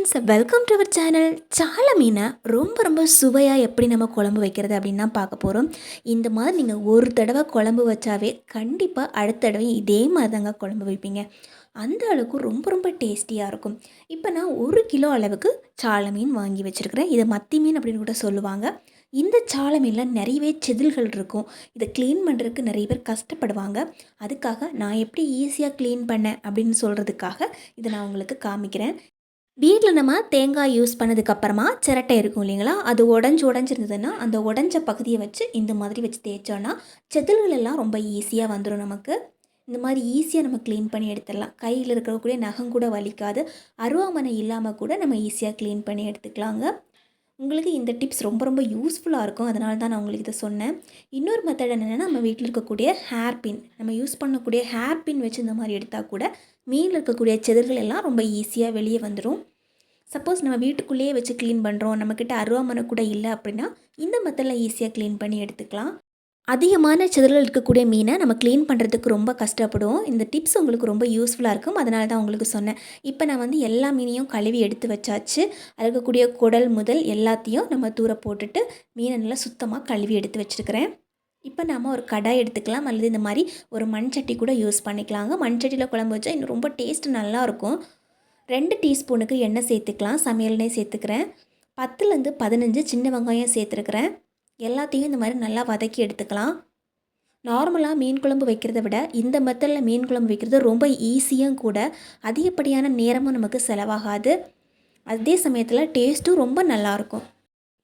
Friends welcome to our channel சால மீனை ரொம்ப ரொம்ப சுவையாக எப்படி நம்ம குழம்பு வைக்கிறது அப்படின்னு தான் பார்க்க போகிறோம் இந்த மாதிரி நீங்கள் ஒரு தடவை குழம்பு வச்சாவே கண்டிப்பாக அடுத்த தடவை இதே மாதிரி தாங்க குழம்பு வைப்பீங்க. அந்த அளவுக்கு ரொம்ப ரொம்ப டேஸ்டியாக இருக்கும். இப்போ நான் ஒரு கிலோ அளவுக்கு சால மீன் வாங்கி வச்சுருக்கிறேன். இதை மத்தி மீன் அப்படின்னு கூட சொல்லுவாங்க. இந்த சால மீனில் நிறையவே செதில்கள் இருக்கும். இதை க்ளீன் பண்ணுறதுக்கு நிறைய பேர் கஷ்டப்படுவாங்க. அதுக்காக நான் எப்படி ஈஸியாக க்ளீன் பண்ணேன் அப்படின்னு சொல்கிறதுக்காக இதை நான் உங்களுக்கு காமிக்கிறேன். வீட்டில் நம்ம தேங்காய் யூஸ் பண்ணதுக்கப்புறமா சிரட்டை இருக்கும் இல்லைங்களா? அது உடஞ்சி உடஞ்சிருந்ததுன்னா அந்த உடஞ்ச பகுதியை வச்சு இந்த மாதிரி வச்சு தேய்ச்சோன்னா செதில்கள் எல்லாம் ரொம்ப ஈஸியாக வந்துடும் நமக்கு. இந்த மாதிரி ஈஸியாக நம்ம க்ளீன் பண்ணி எடுத்துடலாம். கையில் இருக்கக்கூடிய நகம் கூட வலிக்காது. அருவாமனை இல்லாமல் கூட நம்ம ஈஸியாக க்ளீன் பண்ணி எடுத்துக்கலாங்க. உங்களுக்கு இந்த டிப்ஸ் ரொம்ப ரொம்ப யூஸ்ஃபுல்லாக இருக்கும். அதனால தான் நான் உங்களுக்கு இதை சொன்னேன். இன்னொரு மெத்தட் என்னென்னா நம்ம வீட்டில் இருக்கக்கூடிய ஹேர் பின் நம்ம யூஸ் பண்ணக்கூடிய ஹேர் பின் வச்சு இந்த மாதிரி எடுத்தால் கூட மீனில் இருக்கக்கூடிய செதில்கள் எல்லாம் ரொம்ப ஈஸியாக வெளியே வந்துடும் சப்போஸ் நம்ம வீட்டுக்குள்ளேயே வச்சு க்ளீன் பண்ணுறோம் நம்மக்கிட்ட அருவாமனை கூட இல்லை அப்படின்னா இந்த மெத்தடில் ஈஸியாக க்ளீன் பண்ணி எடுத்துக்கலாம். அதிகமான செதில்கள் இருக்கக்கூடிய மீனை நம்ம க்ளீன் பண்ணுறதுக்கு ரொம்ப கஷ்டப்படுவோம். இந்த டிப்ஸ் உங்களுக்கு ரொம்ப யூஸ்ஃபுல்லாக இருக்கும். அதனால தான் உங்களுக்கு சொன்னேன். இப்போ நான் வந்து எல்லா மீனையும் கழுவி எடுத்து வச்சாச்சு. இருக்கக்கூடிய குடல் முதல் எல்லாத்தையும் நம்ம தூர போட்டுட்டு மீனை நல்லா சுத்தமாக கழுவி எடுத்து வச்சுருக்கிறேன். இப்போ நாம் ஒரு கடாய் எடுத்துக்கலாம். அல்லது இந்த மாதிரி ஒரு மண் சட்டி கூட யூஸ் பண்ணிக்கலாங்க. மண் சட்டியில் குழம்பு வச்சா இன்னும் ரொம்ப டேஸ்ட் நல்லாயிருக்கும் ரெண்டு டீஸ்பூனுக்கு எண்ணெய் சேர்த்துக்கலாம். சமையல் எண்ணெய் சேர்த்துக்கிறேன். பத்துலேருந்து பதினஞ்சு சின்ன வெங்காயம் சேர்த்துருக்குறேன். எல்லாத்தையும் இந்த மாதிரி நல்லா வதக்கி எடுத்துக்கலாம். நார்மலாக மீன் குழம்பு வைக்கிறத விட இந்த மெத்தடில் மீன் குழம்பு வைக்கிறது ரொம்ப ஈஸியும் கூட அதிகப்படியான நேரமும் நமக்கு செலவாகாது. அதே சமயத்தில் டேஸ்ட்டும் ரொம்ப நல்லாயிருக்கும்.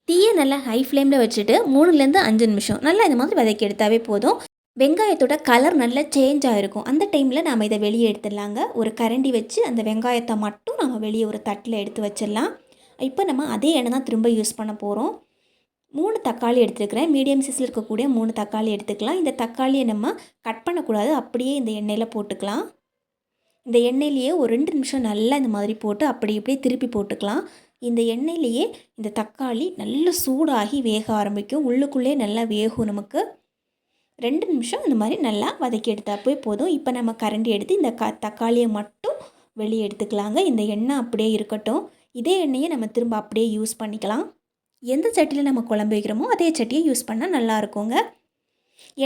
தீயை நல்லா ஹை ஃப்ளேமில் வச்சுட்டு மூணுலேருந்து அஞ்சு நிமிஷம் நல்லா இந்த மாதிரி வதக்கி எடுத்தாவே போதும். வெங்காயத்தோட கலர் நல்லா சேஞ்ச் ஆகிருக்கும் அந்த டைமில் நாம் இதை வெளியே எடுத்துடலாங்க. ஒரு கரண்டி வச்சு அந்த வெங்காயத்தை மட்டும் நம்ம வெளியே ஒரு தட்டில் எடுத்து வச்சிடலாம். இப்போ நம்ம அதே எண்ணெய் தான் திரும்ப யூஸ் பண்ண போகிறோம் மூணு தக்காளி எடுத்துருக்கிறேன். மீடியம் சைஸில் இருக்கக்கூடிய மூணு தக்காளி எடுத்துக்கலாம். இந்த தக்காளியை நம்ம கட் பண்ணக்கூடாது. அப்படியே இந்த எண்ணெயில் போட்டுக்கலாம். இந்த எண்ணெயிலேயே ஒரு ரெண்டு நிமிஷம் நல்லா இந்த மாதிரி போட்டு அப்படி இப்படியே திருப்பி போட்டுக்கலாம். இந்த எண்ணெயிலேயே இந்த தக்காளி நல்லா சூடாகி வேக ஆரம்பிக்கும். உள்ளுக்குள்ளே நல்லா வேகும் நமக்கு. ரெண்டு நிமிஷம் இந்த மாதிரி நல்லா வதக்கி எடுத்தாப்பே போதும். இப்போ நம்ம கரண்டி எடுத்து இந்த க தக்காளியை மட்டும் வெளியே எடுத்துக்கலாங்க. இந்த எண்ணெய் அப்படியே இருக்கட்டும். இதே எண்ணெயை நம்ம திரும்ப அப்படியே யூஸ் பண்ணிக்கலாம். எந்த சட்டியில் நம்ம குழம்பு வைக்கிறோமோ அதே சட்டியை யூஸ் பண்ணால் நல்லா இருக்குங்க.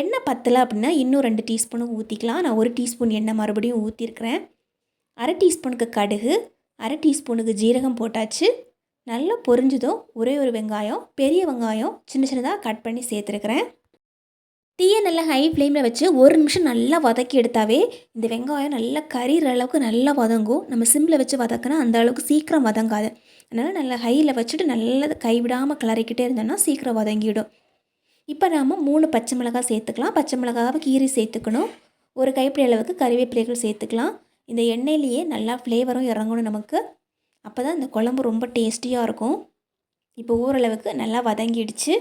எண்ணெய் பத்தலை அப்படின்னா இன்னும் ரெண்டு டீஸ்பூனும் ஊற்றிக்கலாம் நான் ஒரு டீஸ்பூன் எண்ணெய் மறுபடியும் ஊற்றிருக்கிறேன் அரை டீஸ்பூனுக்கு கடுகு அரை டீஸ்பூனுக்கு ஜீரகம் போட்டாச்சு. நல்லா பொரிஞ்சதும் ஒரே ஒரு வெங்காயம் பெரிய வெங்காயம் சின்ன சின்னதாக கட் பண்ணி சேர்த்துருக்குறேன். தீயை நல்லா ஹை ஃப்ளேமில் வச்சு ஒரு நிமிஷம் நல்லா வதக்கி எடுத்தாவே இந்த வெங்காயம் நல்லா கறிற அளவுக்கு நல்லா வதங்கும். நம்ம சிம்மில் வச்சு வதக்கினா அந்த அளவுக்கு சீக்கிரம் வதங்காது. அதனால் நல்லா ஹையில் வச்சுட்டு நல்லா கைவிடாமல் கிளறிக்கிட்டே இருந்தோம்னா சீக்கிரம் வதங்கிடும். இப்போ நாம் மூணு பச்சை மிளகாய் சேர்த்துக்கலாம். பச்சை மிளகாவை கீரி சேர்த்துக்கணும். ஒரு கைப்பிடி அளவுக்கு கறிவேப்பிலைகள் சேர்த்துக்கலாம். இந்த எண்ணெயிலேயே நல்லா ஃப்ளேவரும் இறங்கணும் நமக்கு. அப்போ தான் இந்த குழம்பு ரொம்ப டேஸ்டியாக இருக்கும். இப்போ ஓரளவுக்கு நல்லா வதங்கிடுச்சு.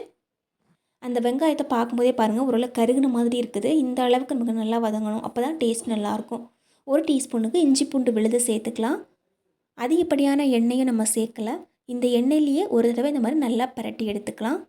அந்த வெங்காயத்தை பார்க்கும்போதே பாருங்கள் ஓரளவு கருகுன மாதிரி இருக்குது. இந்த அளவுக்கு நமக்கு நல்லா வதங்கணும். அப்போ தான் டேஸ்ட் நல்லாயிருக்கும். ஒரு டீஸ்பூனுக்கு இஞ்சி பூண்டு விழுது சேர்த்துக்கலாம். அதிகப்படியான எண்ணெயும் நம்ம சேர்க்கலை. இந்த எண்ணெயிலேயே ஒரு தடவை இந்த மாதிரி நல்லா பரட்டி எடுத்துக்கலாம்.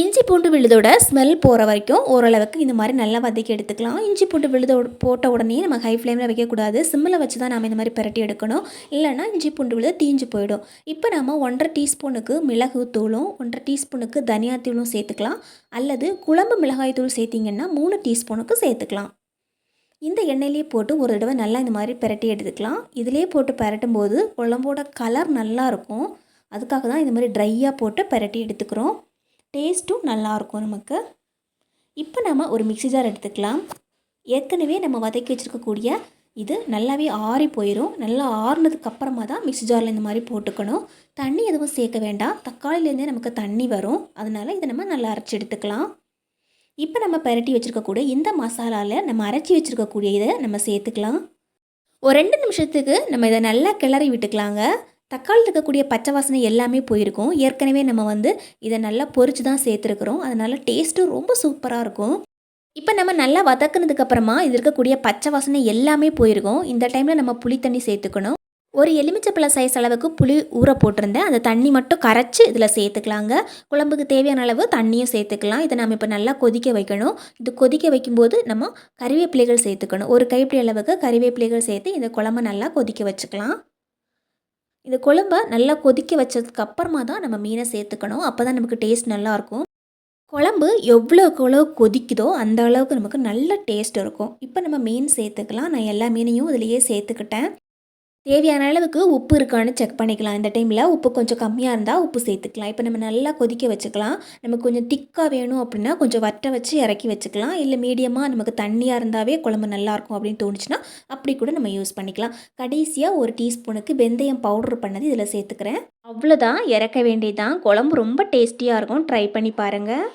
இஞ்சி பூண்டு விழுதோட ஸ்மெல் போகிற வரைக்கும் ஓரளவுக்கு இந்த மாதிரி நல்லா வதக்கி எடுத்துக்கலாம். இஞ்சி பூண்டு விழுத போட்ட உடனே நம்ம ஹை ஃப்ளேமில் வைக்கக்கூடாது. சிம்மில் வச்சு தான் நாம் இந்த மாதிரி பரட்டி எடுக்கணும். இல்லைனா இஞ்சி பூண்டு விழுத தீஞ்சு போயிடும். இப்போ நம்ம ஒன்றரை டீஸ்பூனுக்கு மிளகு தூளும் ஒன்றரை டீஸ்பூனுக்கு தனியாத்தூளும் சேர்த்துக்கலாம். அல்லது குழம்பு மிளகாய் தூள் சேர்த்திங்கன்னா மூணு டீஸ்பூனுக்கு சேர்த்துக்கலாம். இந்த எண்ணெயிலே போட்டு ஒரு தடவை நல்லா இந்த மாதிரி பரட்டி எடுத்துக்கலாம். இதிலே போட்டு பரட்டும் போது குழம்போட கலர் நல்லாயிருக்கும் அதுக்காக தான் இந்த மாதிரி ட்ரையாக போட்டு பரட்டி எடுத்துக்கிறோம். டேஸ்ட்டும் நல்லாயிருக்கும் நமக்கு. இப்போ நம்ம ஒரு மிக்சி ஜார் எடுத்துக்கலாம். ஏற்கனவே நம்ம வதக்கி வச்சுருக்கக்கூடிய இது நல்லாவே ஆறி போயிடும் நல்லா ஆறுனதுக்கு அப்புறமா தான் மிக்சி ஜாரில் இந்த மாதிரி போட்டுக்கணும். தண்ணி எதுவும் சேர்க்க வேண்டாம். தக்காளிலேருந்தே நமக்கு தண்ணி வரும். அதனால் இதை நம்ம நல்லா அரைச்சி எடுத்துக்கலாம். இப்போ நம்ம பரட்டி வச்சுருக்கக்கூடிய இந்த மசாலாவில் நம்ம அரைச்சி வச்சுருக்கக்கூடிய இதை நம்ம சேர்த்துக்கலாம். ஒரு ரெண்டு நிமிஷத்துக்கு நம்ம இதை நல்லா கிளறி விட்டுக்கலாங்க. தக்காளியில் இருக்கக்கூடிய பச்சை வாசனை எல்லாமே போயிருக்கும். ஏற்கனவே நம்ம வந்து இதை நல்லா பொறிச்சு தான் சேர்த்துருக்குறோம். அதனால் டேஸ்ட்டும் ரொம்ப சூப்பராக இருக்கும். இப்போ நம்ம நல்லா வதக்குனதுக்கப்புறமா இது இருக்கக்கூடிய பச்சை வாசனை எல்லாமே போயிருக்கும். இந்த டைமில் நம்ம புளி தண்ணி சேர்த்துக்கணும். ஒரு எலுமிச்சப்பழ சைஸ் அளவுக்கு புளி ஊற போட்டிருந்தேன். அந்த தண்ணி மட்டும் கரைச்சி இதில் சேர்த்துக்கலாங்க. குழம்புக்கு தேவையான அளவு தண்ணியும் சேர்த்துக்கலாம். இதை நம்ம இப்போ நல்லா கொதிக்க வைக்கணும். இது கொதிக்க வைக்கும்போது நம்ம கறிவேப்பிலைகள் சேர்த்துக்கணும். ஒரு கைப்பிடி அளவுக்கு கறிவேப்பிலைகள் சேர்த்து இந்த குழம்பு நல்லா கொதிக்க வச்சுக்கலாம். இந்த குழம்ப நல்லா கொதிக்க வச்சதுக்கு அப்புறமா தான் நம்ம மீனை சேர்த்துக்கணும். அப்போ தான் நமக்கு டேஸ்ட் நல்லாயிருக்கும் குழம்பு எவ்வளோக்கு எவ்வளோ கொதிக்குதோ அந்த அளவுக்கு நமக்கு நல்ல டேஸ்ட் இருக்கும். இப்போ நம்ம மீன் சேர்த்துக்கலாம். நான் எல்லா மீனையும் இதுலேயே சேர்த்துக்கிட்டேன். தேவையான அளவுக்கு உப்பு இருக்கான்னு செக் பண்ணிக்கலாம். இந்த டைமில் உப்பு கொஞ்சம் கம்மியாக இருந்தால் உப்பு சேர்த்துக்கலாம். இப்போ நம்ம நல்லா கொதிக்க வச்சுக்கலாம். நமக்கு கொஞ்சம் திக்காக வேணும் அப்படின்னா கொஞ்சம் வட்டை வச்சு இறக்கி வச்சுக்கலாம். இல்லை மீடியமாக நமக்கு தண்ணியாக இருந்தாவே குழம்பு நல்லாயிருக்கும் அப்படின்னு தோணுச்சுன்னா அப்படி கூட நம்ம யூஸ் பண்ணிக்கலாம். கடைசியாக ஒரு டீஸ்பூனுக்கு வெந்தயம் பவுடர் பண்ணது இதில் சேர்த்துக்கிறேன். அவ்வளோதான் இறக்க வேண்டியதான் குழம்பு ரொம்ப டேஸ்டியாக இருக்கும். ட்ரை பண்ணி பாருங்கள்